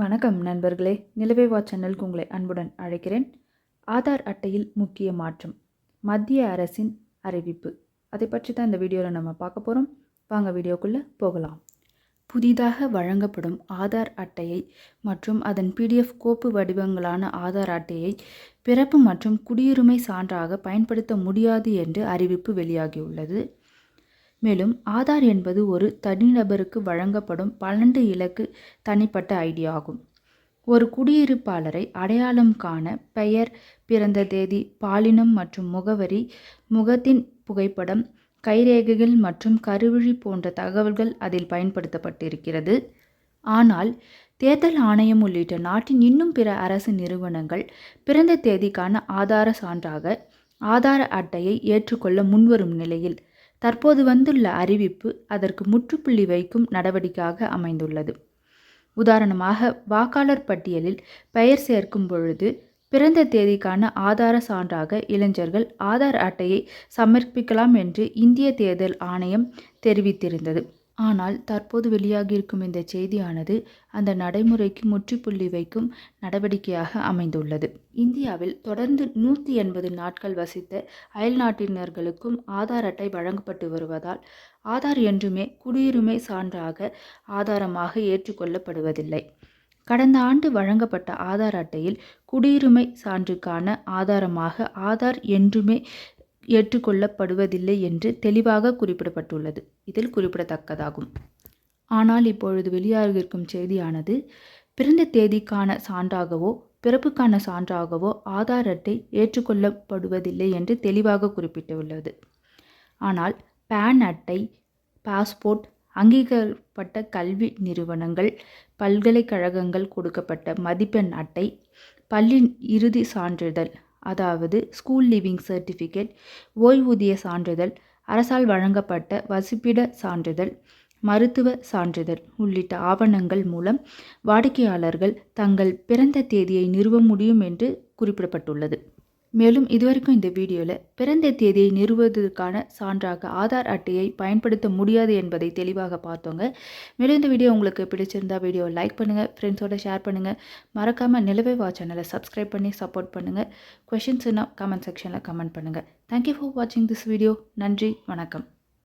வணக்கம் நண்பர்களே. நிலவேவா சேனலுக்கு உங்களை அன்புடன் அழைக்கிறேன். ஆதார் அட்டையில் முக்கிய மாற்றம். மத்திய அரசின் அறிவிப்பு. அதை பற்றி தான் இந்த வீடியோவில் நம்ம பார்க்க போகிறோம் வாங்க வீடியோக்குள்ளே போகலாம். புதிதாக வழங்கப்படும் ஆதார் அட்டையை மற்றும் அதன் பிடிஎஃப் கோப்பு வடிவங்களான ஆதார் அட்டையை பிறப்பு மற்றும் குடியுரிமை சான்றாக பயன்படுத்த முடியாது என்று அறிவிப்பு வெளியாகியுள்ளது. மேலும் ஆதார் என்பது ஒரு தனிநபருக்கு வழங்கப்படும் பன்னெண்டு இலக்கு தனிப்பட்ட ஐடி ஆகும். ஒரு குடியிருப்பாளரை அடையாளம் காண பெயர் பிறந்த தேதி பாலினம் மற்றும் முகவரி முகத்தின் புகைப்படம் கைரேகைகள் மற்றும் கருவிழி போன்ற தகவல்கள் அதில் பயன்படுத்தப்பட்டிருக்கிறது. ஆனால் தேர்தல் ஆணையம் உள்ளிட்ட நாட்டின் இன்னும் பிற அரசு நிறுவனங்கள் பிறந்த தேதிக்கான ஆதார சான்றாக ஆதார அட்டையை ஏற்றுக்கொள்ள முன்வரும் நிலையில் தற்போது வந்துள்ள அறிவிப்பு அதற்கு முற்றுப்புள்ளி வைக்கும் நடவடிக்கையாக அமைந்துள்ளது. உதாரணமாக வாக்காளர் பட்டியலில் பெயர் சேர்க்கும் பொழுது பிறந்த தேதிக்கான ஆதார சான்றாக இளைஞர்கள் ஆதார் அட்டையை சமர்ப்பிக்கலாம் என்று இந்திய தேர்தல் ஆணையம் தெரிவித்திருந்தது. ஆனால் தற்போது வெளியாகியிருக்கும் இந்த செய்தியானது அந்த நடைமுறைக்கு முற்றுப்புள்ளி வைக்கும் நடவடிக்கையாக அமைந்துள்ளது. இந்தியாவில் தொடர்ந்து நூற்றி எண்பது நாட்கள் வசித்த அயல்நாட்டினர்களுக்கும் ஆதார் அட்டை வழங்கப்பட்டு வருவதால் ஆதார் என்றுமே குடியுரிமை சான்றாக ஆதாரமாக ஏற்றுக்கொள்ளப்படுவதில்லை. கடந்த ஆண்டு வழங்கப்பட்ட ஆதார் அட்டையில் குடியுரிமை சான்றுக்கான ஆதாரமாக ஆதார் என்றுமே ஏற்றுக்கொள்ளப்படுவதில்லை என்று தெளிவாக குறிப்பிடப்பட்டுள்ளது. இதில் குறிப்பிடத்தக்கதாகும். ஆனால் இப்பொழுது வெளியாகிருக்கும் செய்தியானது பிறந்த தேதிக்கான சான்றாகவோ பிறப்புக்கான சான்றாகவோ ஆதார் அட்டை ஏற்றுக்கொள்ளப்படுவதில்லை என்று தெளிவாக குறிப்பிட்டுள்ளது. ஆனால் பேன் அட்டை பாஸ்போர்ட் அங்கீகரிக்கப்பட்ட கல்வி நிறுவனங்கள் பல்கலைக்கழகங்கள் கொடுக்கப்பட்ட மதிப்பெண் அட்டை பள்ளி இறுதி சான்றிதழ் அதாவது ஸ்கூல் லிவிங் சர்டிஃபிகேட் ஓய்வூதிய சான்றிதழ் அரசால் வழங்கப்பட்ட வசிப்பிட சான்றிதழ் மருத்துவ சான்றிதழ் உள்ளிட்ட ஆவணங்கள் மூலம் வாடிக்கையாளர்கள் தங்கள் பிறந்த தேதியை நிறுவ முடியும் என்று குறிப்பிடப்பட்டுள்ளது. மேலும் இதுவரைக்கும் இந்த வீடியோவில் பிறந்த தேதியை நிறுவுவதற்கான சான்றாக ஆதார் அட்டையை பயன்படுத்த முடியாது என்பதை தெளிவாக பார்த்தோங்க. மேலும் இந்த வீடியோ உங்களுக்கு பிடிச்சிருந்தா வீடியோ லைக் பண்ணுங்கள் ஃப்ரெண்ட்ஸோட ஷேர் பண்ணுங்கள் மறக்காமல் நிலவை வா சேனலை சப்ஸ்கிரைப் பண்ணி சப்போர்ட் பண்ணுங்கள் கொஷின்ஸ்னால் கமெண்ட் செக்ஷனில் கமெண்ட் பண்ணுங்கள் தேங்க்யூ ஃபார் வாட்சிங் திஸ் வீடியோ நன்றி வணக்கம்.